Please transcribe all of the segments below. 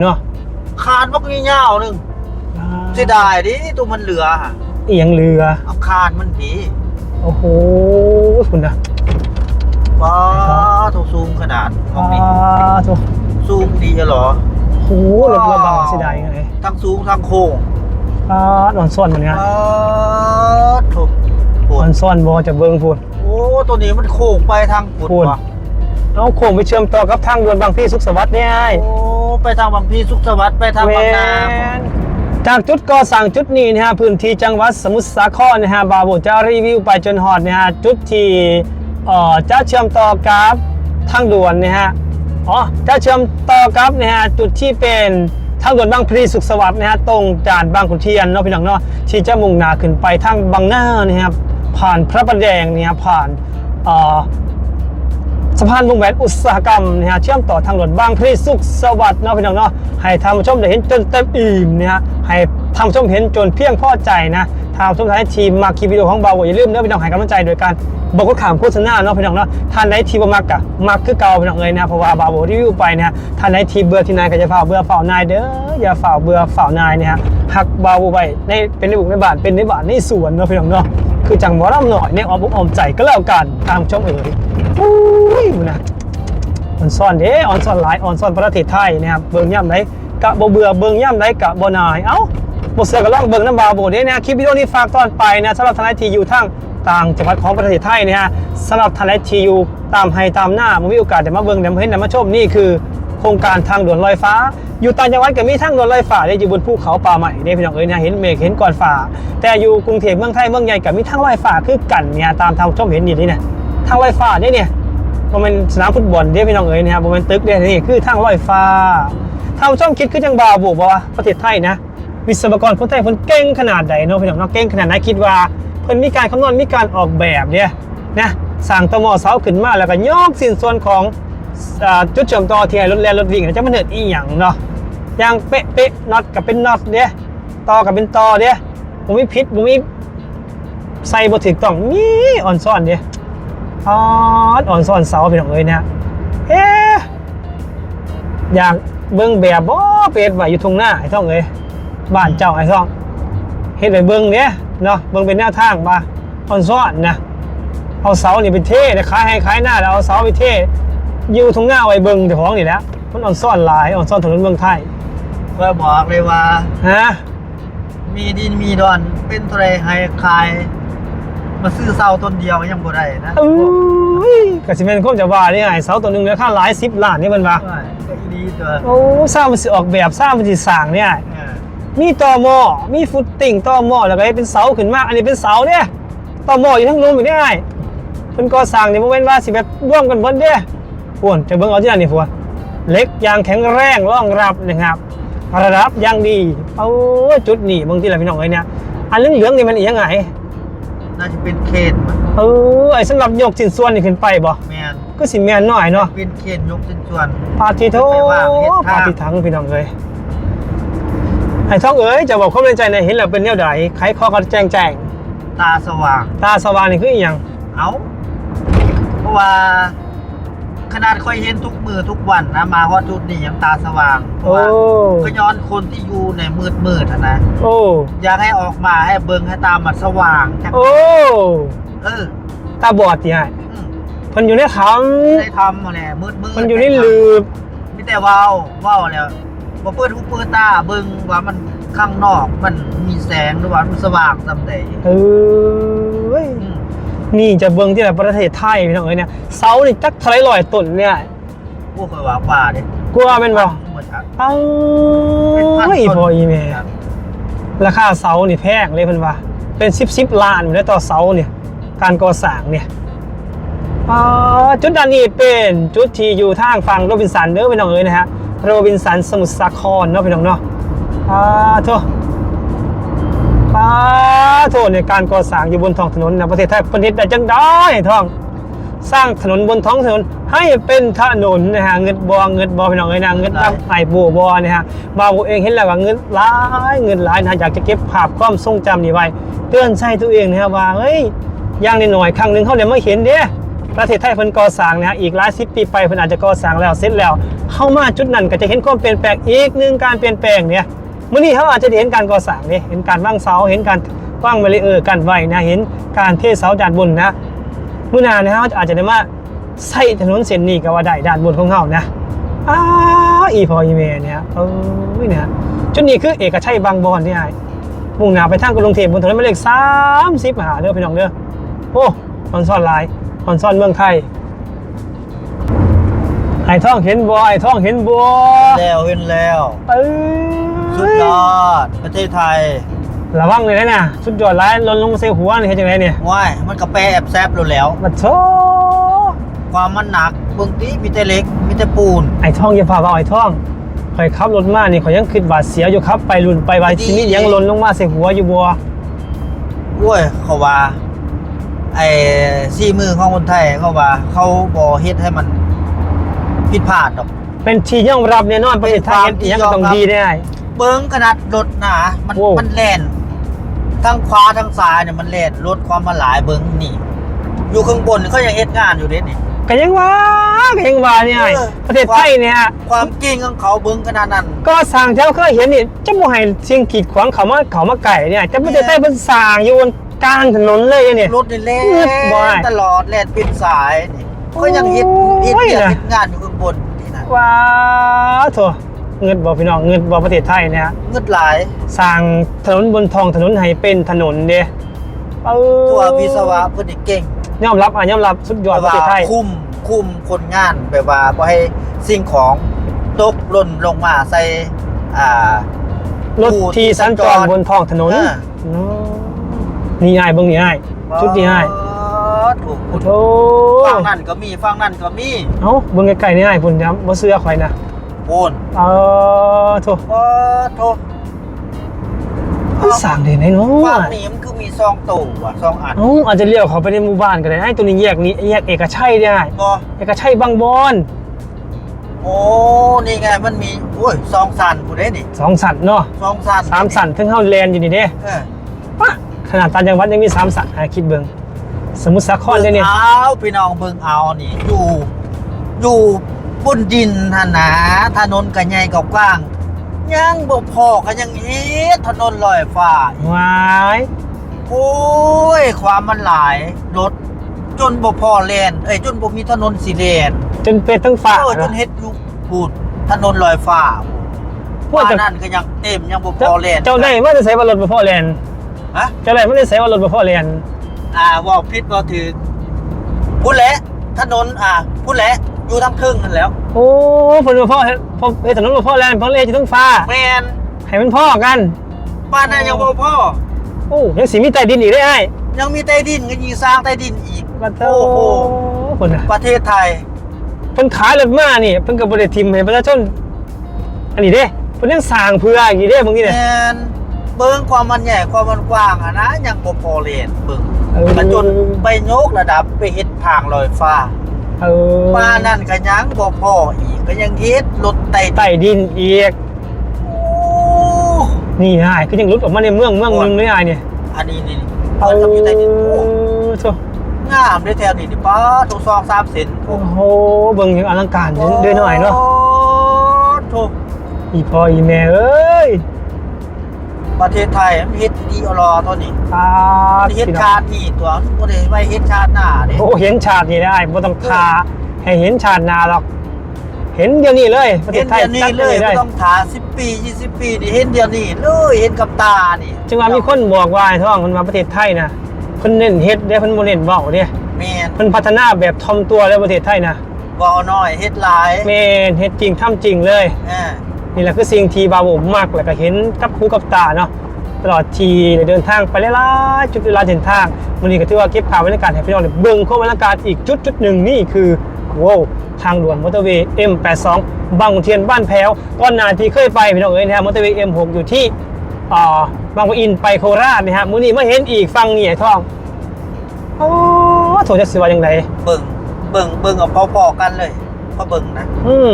เนาะคานบักนี่ยาวหนึงเสียดายดิตัวมันเหลือฮะเอียงเรือ เอาคานมันดีโอ้โหคุณนะว้าถูกซูมขนาดขออ่างนี้โถซูมดีเหรอโอ้โหรถมาบังเสียดายไงทั้งสูงทั้งโค้งอ่านอนซ่อนมันไงอ่าถูกปนวอดนซ่อนบอจะเบิ้งพูดโอ้ตัวนี้มันโค้งไปทางปุดพูดว่ะ เอาโค้งไปเชื่อมต่อกับทางด่วนบางพี่สุขสวัสดิ์เนี่ยโอ้ไปทางบางพีสุขสวัสดิ์ไปทางบางนาแม่นจากจุดก่อสร้างจุดนี้นะฮะพื้นที่จังหวัดสมุทรสาครนะฮะบาโบจะรีวิวไปจนหอดนะฮะจุดที่เอ่อจะเชื่อมต่อกับทางด่วนนะฮะอ๋อจะเชื่อมต่อกับนะฮะจุดที่เป็นทางด่วนบางพลีสุขสวัสดิ์นะฮะตรงจากบางขุนเทียนเนาะพี่น้องเนาะที่จะมุ่งหน้าขึ้นไปทางบางนานะครับผ่านพระประแดงเนี่ยฮะผ่านเอ่อ สะพานวงแหวนอุตสาหกรรมนะฮะเชื่อมต่อทางด่วนบางพลีสุขสวัสดิ์เนาะพี่น้องเนาะให้ท่านผู้ชมได้เห็นจนเต็มอิ่มนะฮะให้ท่านผู้ชมเห็นจนเพียงพอใจนะทานผู้ชมท่านทีมมาคลิปวิดีโอของเบาอย่าลืมเด้อพี่น้องให้กำลังใจโดยการบอกว่าข่าวโฆษณาเนาะพี่น้องเนาะท่านไหนทีบมักกะมักคือเก่าพี่น้องเอ้ยนะเพราะว่าบาโบรีวิวไปนะฮะท่านไหนทีเบื่อที่นายก็จะฝ่าเบื่อฝ่านายเด้ออย่าฝ่าเบื่อฝ่านายเนี่ยฮะหักบาโบไปในเป็นในบุกในบ้านเป็นในบ้านในสวนเนาะพี่น้องเนาะ คือจังหวะร่ำหน่อยในอ้อมอกอ้อมใจก็แล้วกันตามชมเอ๋ยอุ้ยนะออนซ่อนเด้ออนซ่อนหลายออนซ่อนประเทศไทยนะครับเบิ่งย่ำไหนกะบ่เบื่อเบิ่งย่ำไหนกะบ่นายเอ้าบ่เสือก็ลองเบิ่งน้ำบาโบเด้นะคลิปวิดีโอนี้ฝากตอนไปนะสำหรับทนายทีอยู่ทางต่างจังหวัดของประเทศไทยนะฮะสำหรับทนายทีอยู่ตามให้ตามหน้ามันมีโอกาสได้มาเบิ่งได้มาเห็นได้มาชมนี่คือ โครงการทางด่วนลอยฟ้า อยู่ต่างจังหวัดก็มีทางด่วนลอยฟ้าได้อยู่บนภูเขาป่าใหม่เนี่ยพี่น้องเอ้ยนะเห็นเมฆเห็นก้อนฟ้า แต่อยู่กรุงเทพเมืองไทยเมืองใหญ่ก็มีทางลอยฟ้าคือกันเนี่ยตามทางชมเห็นนี่นี่นะทางลอยฟ้าเนี่ยเนี่ยบ่แมันสนามฟุตบอลเด้พี่น้องเอ๋ยนะครับบ่แมันตึกเด้นี่คือทางลอยฟ้าถ้าผู้ชมคิดคือจังบาวบอกว่าประเทศไทยนะวิศวกรคนไทยเพิ่นเก่งขนาดใดเนาะพี่น้องเนาะเก่งขนาดไหนคิดว่าเพิ่นมีการคำนวณมีการออกแบบเนี่ยนะสร้างตมอเสาขึ้นมาแล้วก็ยกสินส่วนของ จุดเชื่อมต่อที่ให้รถแล่นรถวิ่งจะมันเนิดอีหยังเนาะอย่างเป๊ะเป๊ะน็อตกับเป็นน็อตเด้ต่อกับเป็นต่อเด้บ่มีพิษบ่มีใส่บ่ถูกต้องมีอ่อนซ่อนเด้อ่อนอ่อนซ่อนเสาพี่น้องเอ้ยเนะเอ๊อยากเบิ่งแบบบ่เป็ดไว้อยู่ทงหน้าไอ้ท่องเอ้ยบ้านเจ้าไอ้ท่องเฮ็ดไปเบิ่งเด้เนาะเบิ่งเป็นแนวทางบ่าอ่อนซ่อนนะเอาเสานี่ไปเทนะขายให้ขายหน้าแล้วเอาเสาไปเท อยู่ทงหน้าไว้เบิ่งเจ้าของนี่แหละมันอ่อนซ่อนหลายอ่อนซ่อนถนนเมืองไทยเพื่อบอกเลยว่า ฮะมีดินมีดอนเป็นเทาไรให้คาย มาซื้อเสาต้นเดียวยังบ่ได้นะเอ้ยก็สิแม่นคงจะว่านี่ไอ้เสาตัวหนึงราคาหลาย10ล้านนี่มันว่าใช่ก็อีดีตัวโอ้สร้างมันสิออกแบบสร้างมันสิสร้างเนี่ย เออมีต่อหม้อมีฟุตติ้งต่อหม้อแล้วก็ให้เป็นเสาขึ้นมา อันนี้เป็นเสาเนี่ยต่อหม้ออยู่ทั้งลุมอยู่ได้ไงเพิ่นก่อสร้างนี่บ่แม่นว่าสิแบบร่วมกันเบิดเด้ พวนจะเบิ่งเอาที่นั่นนี่พวนเหล็กยางแข็งแรงรองรับนะครับระดับอย่างดีเอาจุดนี้บางทีล่ะพี่น้องเอ้ยเนี่ยอันเหลืองๆนี่มันอีหยังไงน่าจะเป็นเคนมันเออไอ้สำหรับยกชิ้นส่วนนี่ขึ้นไปบ่แมนก็สิแม่นน้อยเนาะเป็นเคนยกชิ้นส่วนปาติโทไปวางเฮ็ดทางปาติทังพี่น้องเอ้ยไอ้ท้องเอ้ยจะบอกความในใจในอยเห็นแล้วเป็นแนวใดไขข้อกันแจ้งแจ้งตาสว่าง ตาสว่างนี่คืออีหยังเอาเพราะว่า ขนาดค่อยเห็นทุกมือทุกวันนะมาฮอดจุดนี้ยังตาสว่างเพราะโอ้ ว่าก็ย้อนคนที่อยู่ในมืดมืดๆอะนะโอ้ อยากให้ออกมาให้เบิ่งให้ตามันสว่างจังโอ้ เออตาบอดที่ให้อืมเพิ่นอยู่ในถ้ได้ทำมาแหละมืดมืดำมันอยู่ในหลืบ มีแต่เว้าวว้าวแล้วบ่เปิดหูเปิดตาเบิ่งว่ามันข้างนอกมันมีแสงหรือว่ามันสว่างซำใดเอ้ยอืม นี่จะเบิ่งที่ไหนประเทศไทยพี่น้องเอ้ยเนี่ยเสานี่จักเท่าไหรร้อยต้นเนี่ยพวกเคยว่าป่าเด้กลัวแม่นบ่หมดครับเอ้าเป็นพันอีพออีแม่ครับราคาเสานี่แพงเลยเพิ่นว่า เป็น10 10ล้านอยู่แล้วต่อเสาเนี่ย การก่อสร้างเนี่ยอ่าจุดด้านนี้เป็นจุดที่อยู่ทางฝั่งโรบินสันเด้อพี่น้องเอ้ยนะฮะโรบินสันสมุทรสาครเนาะพี่น้องเนาะอ่าโทษอ่า โทษในการก่อสร้างอยู่บนท้องถนนนะประเทศไทยประเทศใดจังได้ท้อง สร้างถนนบนท้องถนนให้เป็นถนนนะฮะเงินบอเงินบอพี่น้องเอ้ยนะเงินรับไอ้บัวบอนะฮะบาวเองเห็นแล้วว่าเงินหลายเงินหลายนะอยากจะเก็บภาพความทรงจำนี้ไว้ เตือนใจตัวเองนะครับว่าเฮ้ยอย่างน้อยครั้งหนึ่งเขาเนี่ยไม่เห็นเด้ประเทศไทยเพิ่นก่อสร้างนะฮะอีกหลายสิบปีไปเพิ่นอาจจะก่อสร้างแล้วเสร็จแล้ว เข้ามาจุดนั้นก็จะเห็นความเปลี่ยนแปลงอีกหนึ่งการเปลี่ยนแปลงเนี่ย มื้อนี้เขาอาจจะได้เห็นการก่อสร้างเนี่ยเห็นการวางเสาเห็นการวางเบรีเออร์กันไว้นะเห็นการเทเสาด้านบนนะมื้อหน้านะฮะอาจจะได้มาใช้ถนนเส้นนี้ก็ว่าได้ด้านบนของเฮานะอ้าอีพออีเมเนี่ยเอ้ยเนี่ยจุดนี้คือเอกชัยบางบอนที่ไอ้มุ่งหน้าไปทางกรุงเทพบนถนนหมายเลข30หาเด้อพี่น้องเด้อโอ้คอนซ่อนหลายคอนซ่อนเมืองไทยไอ้ท่องเห็นบัวไอ้ท่องเห็นบัวแล้วเห็นแล้วเอ้ย สุดยอดประเทศไทยระวังเลยนะเนี่ยสุดยอดร้ายลนลงมาใส่หัวนี่เห็นจังไงเนี่ยว้ายมันกระแปรแอบแซบโลดแล้ว มาโชความมันหนักเบางทีมีแต่เหล็กมีแต่ปูนไอ้ท่องอย่าพาว่าไอ้ท่องคอยขับรถมานี่ขอยยังคิดบาดเสียอยู่ครับไปลุนไปวาชิมิยังลนลงมาใส่หัวอยู่บัวโอ้ยเขาว่าไอ้ซี่มือของคนไทยเขาว่า เขาบ่เฮ็ดให้มันผิดพลาดดอก เป็นทียอมรับแน่นอนประเทศไทยเป็นความยังที่ยอมรับต้องดีได้ เบิ้งขนาดรถหนามันโอ้ มันแล่นทั้งขวาทั้งซ้ายเนี่ยมันแล่นรถความมาหลายเบิ้งนี่ อยู่ข้างบนเขายังเฮ็ดงานอยู่เด้นี่ ก็ยังว่าก็ยังว่าเนี่ยเออ ประเทศไทยเนี่ยความเก่งของเขาเบิ้งขนาดนั้น ก็สร้างเจ้าเคยเห็นนี่จะบ่ให้เสียงกีดขวางเขามาเขามาไก่เนี่ยจะประเทศไทยเป็นสร้างอยู่บนกลางถนนเลยเนี่ย รถนี่แล่มืดบ่อยนตลอดแล่นปิดสายนี่ก็ยังเฮ็ดเฮ็ดโอ้ยเฮ็ดนะ เฮ็ดงานอยู่ข้างบนนี่นะว้าวโถ เงินบ่พี่น้องเงินบ่ประเทศไทยเนี่ยเงึดหลายสร้างถนนบนท้องถนนให้เป็นถนนเด้เออตัววิศวะเพิ่นนี่เก่งยอมรับอะยอมรับสุดยอดประเทศไทยคุมคุมคนงานแบบว่าบ่ให้สิ่งของตกหล่นลงมาใส่อ่ารถที่สัญจรบนท้องถนนอ่าเนาะนี่ง่ายเบิ่งนี่ง่ายชุดนี้ง่ายถูกโอ้โหฟังนั่นก็มีฟังนั่นก็มีเอ้าเบิ่งไกลๆนี่ง่ายพุ่นครับบ่เชื่อข่อยนะ โอนเออโถโอ้โทมันสร้างได้ไหนเนาะฟังนี่มันคือมีซองตู่อะซองอันเอ้าอาจจะเลี้ยวเข้าไปในหมู่บ้านก็ได้ไอ้ตัวนี้แยกนี้แยกเอกชัยได้บ่เอกชัยบางบอนโอ้นี่ไงมันมีโอ้ยซองสันผู้ใดนี่สองสันเนาะซองสันสามสันถึงเฮาแลนด์อยู่นี่เด้เออปะขนาดต่างจังหวัดยังมีสามสันอะคิดเบิ่งสมุทรสาครเลยเนี่ยเอาพี่น้องเบิ่งเอานี่อยู่อยู่ บนดินหนนะถนนก็ใหญ่ก็กว้างยังบ่พอก็ยังเฮ็ดถนนลอยฟ้าวายโอ้ย ความมันหลายรถจนบ่พอแลนเอ้ยจนบ่มีถนนสีแลนจนเป็นทั้งฟ้าเออจนเฮ็ดอยู่พูดถนนลอยฟ้าว่าว่าแต่นั่นก็ยังเต็มยังบ่พเจ้าอแลนเจ้าได้ว่าจะใช้ว่ารถบ่พอแลนฮะเจ้าได้ว่าจะใช้ว่ารถบ่พอแลนอ่าว่าผิดว่าถือพูดแหละถนนอ่าพูดแหละ อยู่ทางครึ่งนั่นแล้วโอ้ฝนบ่พอพอเอ้ยถนนบ่พอแลนด์เพราะเลยจะต้องฟ้าแมนให้มันพอกัน บ้านนั้นยังบ่พอโอ้ยังสิมีใต้ดินอีกได้ไอ้ยังมีใต้ดินก็ยีสร้างใต้ดินอีก บัดเจ้าโอ้โหคนน่ะประเทศไทย เพิ่นขายรถมานี่เพิ่นก็บ่ได้ทิมให้ประชาชนอันนี้เด้เพิ่นยังสร้างเพื่ออย่างนี้เด้บางทีแมเนี่ย นเบิ่งความมันใหญ่ความมันกว้างอะนะยังบ่พอแลนเบิ่งเออ มันจนไปโยกระดับไปเฮ็ดทางลอยฟ้า เออบ้านนั่นก็ยังบ่พออีกก็ยังเฮ็ดรถไต่ใต้ดินอีกโอ้นี่ไอ้คือยังหลุดออกมาในเมืองเมืองหนึงเลยไอ้เนี่ยอันนี้นี่เพิ่นก็มีใต้ดินโอ้โถงามเด้อแถวนี้นี่ป้าทุกซอง3เซนโอ้โอ้โหเบิ่งยังอลังการเด้อหน่อยเนาะโถอีพ่ออีแม่เอ้ย ประเทศไทยมันเฮ็ดดีอรอตัวนี้ตามันเฮ็ดชาตินี่ตัวบ่ได้ไว้เฮ็ดชาติหน้าเด้โอ้เห็นชาตินี่ได้บ่ต้องทาให้เห็นชาติหนาหรอก เห็นเดี๋ยวนี้เลยประเทเห็ศนไทยเดี๋ยวนี้จัดเลเลยยได้บ่ต้องถา10 ปี 20 ปีนี่เห็นเดี๋ยวนี้เลยเห็นกับตานี่จึงว่ามีคนบอกว่าไอ้ท้องมันมาประเทศไทยนะเพิ่นเน้นเฮ็ดเด้เพิ่นบ่เน้นเว้าเด้แม่นเพิ่นพัฒนาแบบทอมตัวแล้วประเทศไทยนะบ่เอาน้อยเฮ็ดหลายแม่นเฮ็ดจริงทำจริงเลย อ่า นี่แหละคือสิ่งที่บาโบมักแล้วก็เห็นกับหูกับตาเนาะตลอดทีได้เดินทางไปหลายๆจุดหลายๆเส้นทางวันนี้ก็ถือว่าเก็บภาพบรรยากาศให้พี่น้องได้เบิ่งข้อบรรยากาศอีกจุดจุดหนึ่งนี่คือว้าวทางด่วนมอเตอร์เวย์ M82 บางขุนเทียนบ้านแพ้วตอนหนาที่เคยไปพี่น้องเอ้ยนะฮะมอเตอร์เวย์ M6 อยู่ที่อ่าบางปะอินไปโคราชนะฮะมื้อนี้มาเห็นอีกฟังนี่ไอ้ทองโอ้โถจะสิว่าจังไดเบิ่งเบิ่งเบิ่งเอาพอๆกันเลยพอเบิ่งนะอืม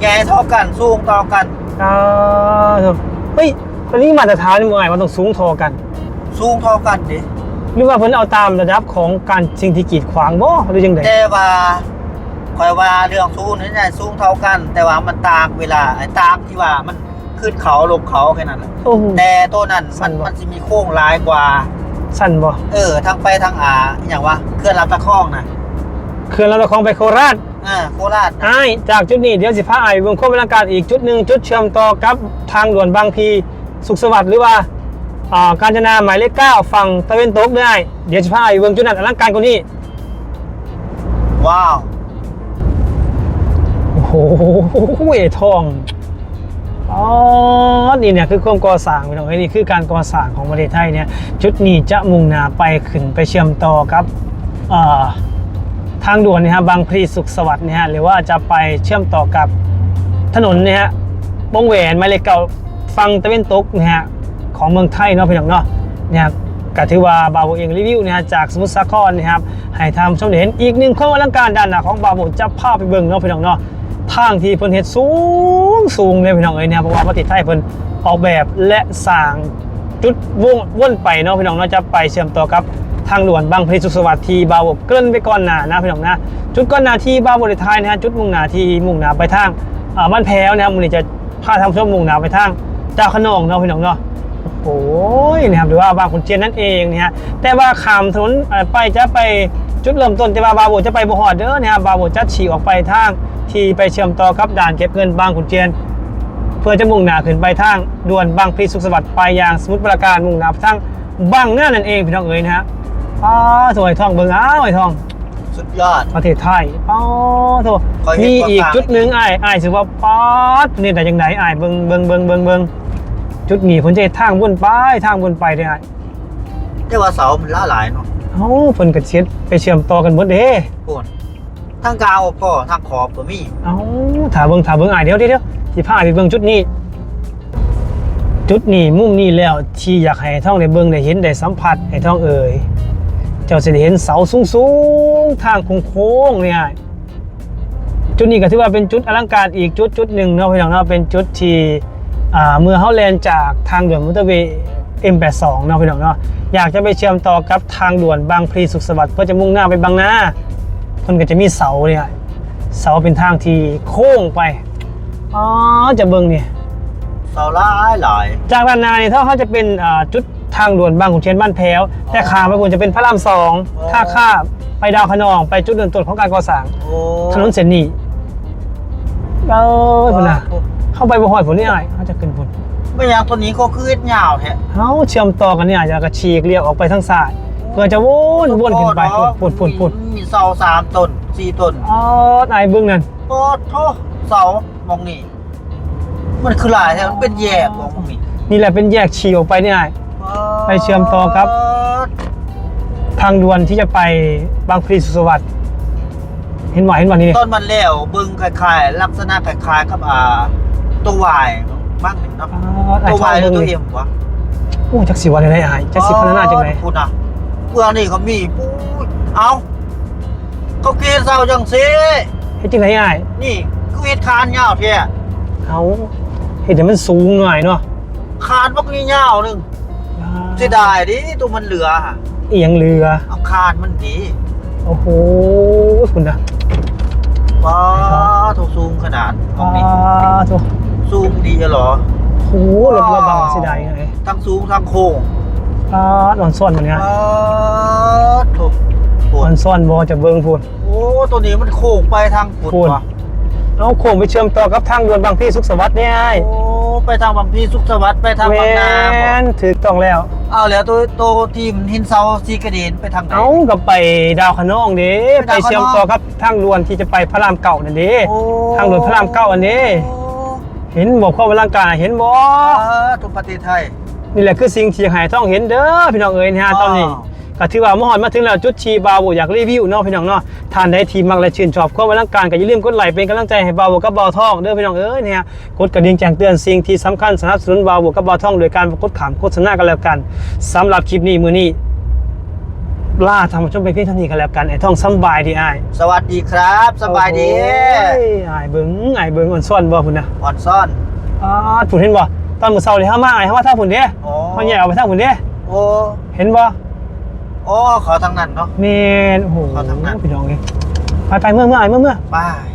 ใหญ่เท่ากัน สูงเท่ากัน อ่าเฮ้ยตอนนี้มาตรฐานนี่ว่าไงมันต้องสูงเทอกัน สูงเท่ากันดิรือว่าเพิ่นเอาตามระดับของการสิ่งที่กีดขวางบ่หรือจังไดแต่ว่าคอยว่าเรื่องสูงนี่ใช่สูงเท่ากัน แต่ว่ามันต่างเวลาไอ้ต่างที่ว่ามันขึ้นเขาลงเขาแค่นั้นแหละโอ้โห แต่ตัวนั้นสั่มันนวะมันจะมีโค้งร้ายกว่า สั่นบ่เออทางไปทางอาอหย่างว่าเคลื่อนลำตะคองนะเคลื่อนลำตะคองไปโคราช อ่าโคราชนะอ้ายจากจุดนี้เดี๋ยวสิพาอ้ายเบิ่งโคมบรรยากาศอีกจุดหนึงจุดเชื่อมต่อกับทางด่วนบางพีสุขสวัสดิ์หรือว่าอ่ากาญจนาหมายเลข9ฝั่งตะเวนตกได้เดี๋ยวสิพาอ้ายเบิ่งจุดนั้นอลังการกว่านี้ว้าวโอ้โหเอทองอ๋อ นี่เนี่ยคือความก่อสร้างพี่น้องเอ้ยนี่คือการก่อสร้างของประเทศไทยเนี่ย จุดนี้จะมุ่งหน้าไปขึ้นไปเชื่อมต่อกับเอ่อ ทางด่วนนะฮะบางพลีสุขสวัสดิ์นี่ฮะหรือว่าจะไปเชื่อมต่อกับถนนนี่ฮะวงแหวนหมเลขเก่าฟังตะเวนตกนี่ฮะของเมืองไทยเนาะพี่น้องเนาะเนี่ยก็ถือว่าบาโบเองรีวิวนี่ฮะจากสมุทรสาครนะครับให้ทำชมเห็นอีกหนึ่งความอลังการด้านหน้าของบาโบจะพาไปเบิ่งเนาะพี่น้องเนาะทางที่เพิ่นเฮ็ดสูงสูงเลยพี่น้องเอ้ยเนี่ยเพราะว่าประเทศไทยเพิ่นออกแบบและสร้างจุดวงวนไปเนาะพี่น้องเนาะจะไปเชื่อมต่อกับ ทางด่วนบางพลีสุขสวัสดิ์ที่บาวบเกริ่นไปก่อนหน้านะพี่น้องนะ จุดก่อนหน้าที่บาวบได้ทายนะฮะจุดมุ่งหน้าที่มุ่งหน้าไปทางบ้านแพ้วนะครับมื้อนี้จะพาทางผู้ชมมุ่งหน้าไปทางเจ้าขนองเนาะพี่น้องเนาะโอ้ยนะครับหรือว่าบางขุนเทียนนั่นเองนะฮะแต่ว่าขามถนนไปจะไปจุดเริ่มต้นแต่ว่าบาวโบจะไปบ่ฮอดเด้อนะครับบาวโบจะฉีกออกไปทางที่ไปเชื่อมต่อกับด่านเก็บเงินบางขุนเทียน เพื่อจะมุ่งหน้าขึ้นไปทางด่วนบางพลีสุขสวัสดิ์ไปยังสมุทรปราการมุ่งหน้าไปทางบางหน้านั่นเองพี่น้องเอ๋ยนะฮะ อ้าสวยทองเบิงอ้าวไอ้ทองสุดยอด ประเทศไทยป้าโถขอเห็นมีอีกกว่าจุดหนึ่งไอ้ไอ้ายถือว่าป๊าดนี่แต่ยังไงไอ้ายเบิงเบิงเบิงเบิงเบิงจุดนี้ผมจะเฮ็ดทางวนไปทางวนไปได้ไอ้ายแต่ว่าเสามันล่าหลายเนาะเอ้าเพิ่นก็เช็ดไปเชื่อมต่อกันหมดเด้ปวดทางกาวพ่อทางขอบก็มีเอ้าถ้าเบิงถ้าเบิงไอ้ายเดี๋ยวเดี๋ยวเดี๋ยวสิพาไปเบิงจุดนี้ จุดนี้มุมนี้แล้วที่อยากให้ท่องได้เบิ่งได้เห็นได้สัมผัสให้ท่องเอ่ย เจ้าจะได้เห็นเสาสูงๆทางโค้งๆเนี่ยจุดนี้ก็ถือว่าเป็นจุดอลังการอีกจุดจุดหนึ่งเนาะพี่น้องเนาะเป็นจุดที่อ่าเมื่อเฮาแลนจากทางด่วนมอเตอร์เวย์ M82 เนาะพี่น้องเนาะอยากจะไปเชื่อมต่อกับทางด่วนบางพลีสุขสวัสดิ์เพื่อจะมุ่งหน้าไปบางนามันก็จะมีเสาเนี่ยเสาเป็นทางที่โค้งไปอ๋อจะเบิ่งเนี่ยเสาล่าหลายจากด้านหน้าเนี่ยถ้าเขาจะเป็นอ่าจุด ทางด่วนบางขุนเทียนบ้านแพ้ว แต่ขาไปบนจะเป็นพระรามสองอ๋อท่าข้ามไปดาวขนอง ไปจุดเริ่มต้นของการก่อสร้างโอ้ถนนเส้นนี้เอ้ยพุ่นนะเข้าไปบ่หอยผลนี่อะไรเขาจะขึ้นพุ่นไม่อย่างตัวนี้ก็คือเอ็ดยาวแท้เขาเชื่อมต่อกันเนี่ยจะกระฉีกเรียกออกไปทางซ้ายเพื่อจะวนวนขึ้นไปพุ่นพุ่นพุ่นพุ่นมีเสาสามต้นสี่ต้นอ๋อไอ้เบื้องนั้นโอ้โทเสามองนี่มันคือหลายแท้มันเป็นแยกมองนี่นี่แหละเป็นแยกฉีกออกไปเนี่ย ไปเชื่อมต่อครับ ทางด่วนที่จะไปบางพลีสุขสวัสดิ์เห็นไหมเห็นไหมนี่ต้นมันแล้วบึงคล้ายๆลักษณะคล้ายๆกับอ่าตัววายบ้างหนึ่งเนาะอ๋อไอ้ตัวทอวางยหรือเบิ่งตัวนี่เอ็มวะโอ้จักสิวันอะไรไอ้จักสิพัฒนาจังไงพูดนะเพื่อนี่เขามีปู๊ยเอาเขาเกลียดเสาจังสิเฮ็ดจังไงไอ้นี่คือเฮ็ดคานยาวเท่เอาเฮ็ดให้มันสูงหน่อยเนาะคานบักนี่ยาวหนึง เสียดายดิตัวมันเหลือฮะเอียงเรือเอาคานมันดีโอ้โหคุณนะว้าถูกซูมขนาดขออ่างนี่โถซูมดีเหรอโหรถระบังเสียดายไงทั้งสูงทั้งโค้งอ่าอ่อนซ่อนมันเนี่ยว้าถูกปวอ่อดนซ่อนบ่จะเบิ่งพูดโอ้ตัวนี้มันโค้งไปทางปวดปวดว่ะเอาโค้งไปเชื่อมต่อกับทางด่วนบางพี่สุขสวัสดิ์เนี่ยไอ้โอ้ไปทางบางพีสุขสวัสดิ์ไปทางบางนาบ่แม่นถูกต้องแล้ว เอาแล้วตัวตัวทีมหินเซาซีกระเด็นไปทางไหน เอากับไปดาวคะนองเด้ไปไปดาวคะนอง เชื่อมต่อกับทางด่วนที่จะไปพระรามเก่านั่นเด้ โอ้ทางด่วนพระรามเก้าอันนี้โอ้เห็นบอกความอลังการเห็นบ่อ่าทุกประเทศไทย นี่แหละคือสิ่งที่อยากให้ต้องเห็นเด้อพี่น้องเอ๋ยนะฮะตอนนี้ว้าว ก็ถือว่าเมื่อหอนมาถึงแล้วจุดชีบาวโบอยากรีวิวเนาะพี่น้องเนาะทานได้ทีมักและชื่นชอบความอลังการก็อย่าลืมกดไลค์เป็นกำลังใจให้บาวโบกับบาวทองเด้อพี่น้องเอ้ยเนี่ยกดกระดิ่งแจ้งเตือนสิ่งที่สำคัญสนับสนุนบาวโบกับบาวทองโดยการกดขามโฆษณากันแล้วกันสำหรับคลิปนี้มื้อนี้ล่าทำมาชมไปเพียงเท่านี้กันแล้วกันไอ้ท่องสำบายดีอ้ายสวัสดีครับสบายดีโอ้ยอ้ายเบิ่งอ้ายเบิ่งอ่อนซ่อนบ่พุ่นนะอ่อนซ่อนอ้าดพุ่นเห็นบ่ตอนมื้อเช้าเลยเฮามาอ้ายเฮามาทางพุ่นเด้โอ้เฮาแยกเอาไปทางพุ่นเด้โอ้เห็นบ่ โโอ้ขอทางนั้นเนาะ เมนโอ้โหเขาทำงาน พี่น้องเลยไปไปเมื่อเมื่อไอเมื่อเมื่อไป้าย